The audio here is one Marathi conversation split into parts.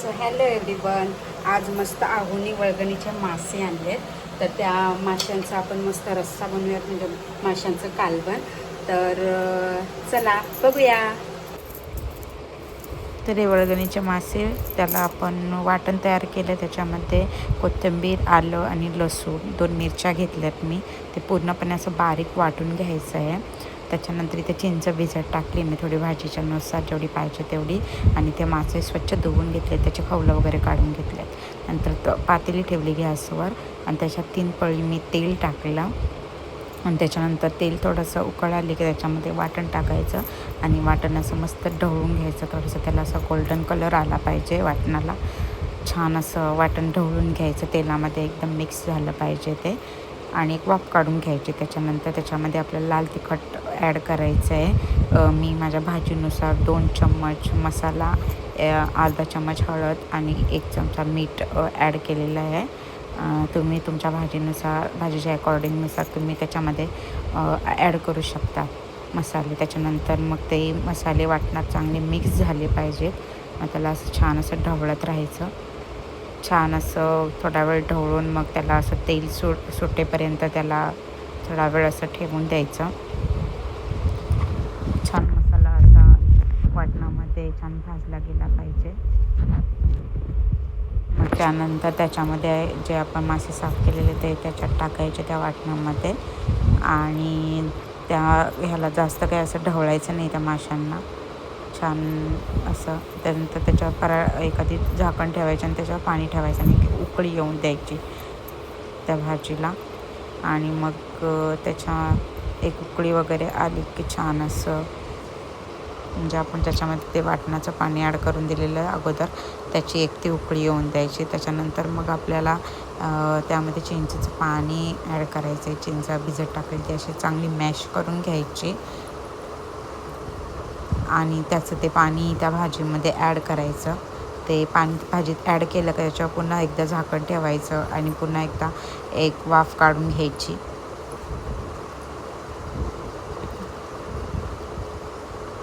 सो हॅलो एव्हरीवन आज मस्त आहुनी वळगणीचे मासे आणलेत. तर त्या माशांचा आपण मस्त रस्सा बनवूयात म्हणजे माशांचं कालवण. तर चला बघूया. तर हे वळगणीचे मासे त्याला आपण वाटण तयार केलं. त्याच्यामध्ये कोथिंबीर आलं आणि लसूण दोन मिरच्या घेतल्यात मी. ते पूर्णपणे असं बारीक वाटून घ्यायचं आहे. त्याच्यानंतर इथे चिंच भिजत टाकली. मी थोडी भाजीच्या नुसार जेवढी पाहिजे तेवढी. आणि ते मासे स्वच्छ धुवून घेतले. त्याचे खवलं वगैरे काढून घेतलेत नंतर त पातेली ठेवली गॅसवर. आणि त्याच्यात तीन पळी मी तेल टाकलं. आणि त्याच्यानंतर तेल थोडंसं उकळ आले की त्याच्यामध्ये वाटण टाकायचं. आणि वाटण असं मस्त ढवळून घ्यायचं. थोडंसं त्याला असं गोल्डन कलर आला पाहिजे वाटणाला. छान असं वाटण ढवळून घ्यायचं. तेलामध्ये एकदम मिक्स झालं पाहिजे ते. आणि एक वाफ काढून घ्यायची. त्याच्यानंतर त्याच्यामध्ये आपल्याला लाल तिखट ॲड करायचं आहे मी माझ्या भाजीनुसार दोन चम्मच मसाला अर्धा चम्मच हळद आणि एक चमचा मीठ ॲड केलेलं आहे. तुम्ही तुमच्या भाजीनुसार भाजीच्या अकॉर्डिंगनुसार तुम्ही त्याच्यामध्ये ॲड करू शकता मसाले. त्याच्यानंतर मग ते मसाले वाटणार चांगले मिक्स झाले पाहिजेत. मग त्याला असं छान असं ढवळत राहायचं. छान असं थोडा वेळ ढवळून मग त्याला असं तेल सुट सुटेपर्यंत त्याला थोडा वेळ असं ठेवून द्यायचं. छान मसाला असा वाटणामध्ये छान भाजला गेला पाहिजे. मग त्यानंतर त्याच्यामध्ये जे आपण मासे साफ केलेले ते त्याच्यात टाकायचे त्या वाटणामध्ये. आणि त्या ह्याला जास्त काही असं ढवळायचं नाही त्या माशांना. छान असं त्यानंतर त्याच्यावर परा एखादी झाकण ठेवायचं आणि त्याच्यावर पाणी ठेवायचं आणि उकळी येऊन द्यायची त्या भाजीला. आणि मग त्याच्या एक उकळी वगैरे आली की छान असं म्हणजे आपण त्याच्यामध्ये ते वाटणाचं पाणी ॲड करून दिलेलं अगोदर त्याची एक ती उकळी येऊन द्यायची. त्याच्यानंतर मग आपल्याला त्यामध्ये चिंचेचं पाणी ॲड करायचं आहे चिंचा भिजत टाकायची. अशी चांगली मॅश करून घ्यायची. आणि त्याचं ते पाणी त्या भाजीमध्ये ॲड करायचं. ते पाणी भाजीत ॲड केलं का त्याच्यावर पुन्हा एकदा झाकण ठेवायचं आणि पुन्हा एकदा एक वाफ काढून घ्यायची.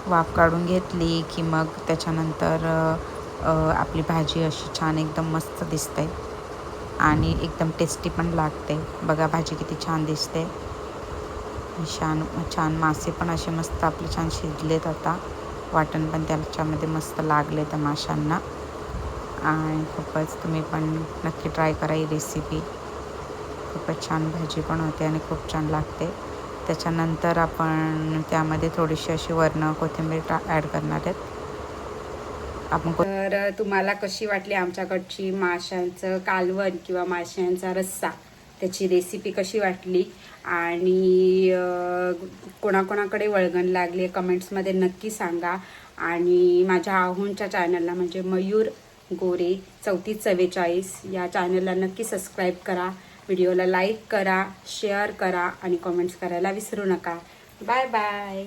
वाफ काढून घेतली की मग त्याच्यानंतर आपली भाजी अशी छान एकदम मस्त दिसते. आणि एकदम टेस्टी पण लागते. बघा भाजी किती छान दिसते. छान छान मासे पण असे मस्त आपले छान शिजलेत आता. वाटण पण त्याच्यामध्ये मस्त लागले त्या माशांना. आणि खूपच तुम्ही पण नक्की ट्राय करा ही रेसिपी खूपच छान भाजी पण होते आणि खूप छान लागते. त्याच्यानंतर आपण त्यामध्ये थोडीशी अशी वर्ण कोथिंबीर टा ॲड करणार आहेत. आपण तर तुम्हाला कशी वाटली आमच्याकडची माशांचं कालवण किंवा माशांचा रस्सा? त्याची रेसिपी कशी वाटली? आणि कोणाकोणाकडे वळगण लागली कमेंट्समध्ये नक्की सांगा. आणि माझ्या आहोंच्या चॅनलला म्हणजे मयूर गोरे चौतीस चव्वेचाळीस या चॅनलला नक्की सबस्क्राईब करा. व्हिडिओला लाईक करा शेअर करा आणि कमेंट्स करायला विसरू नका. Bye bye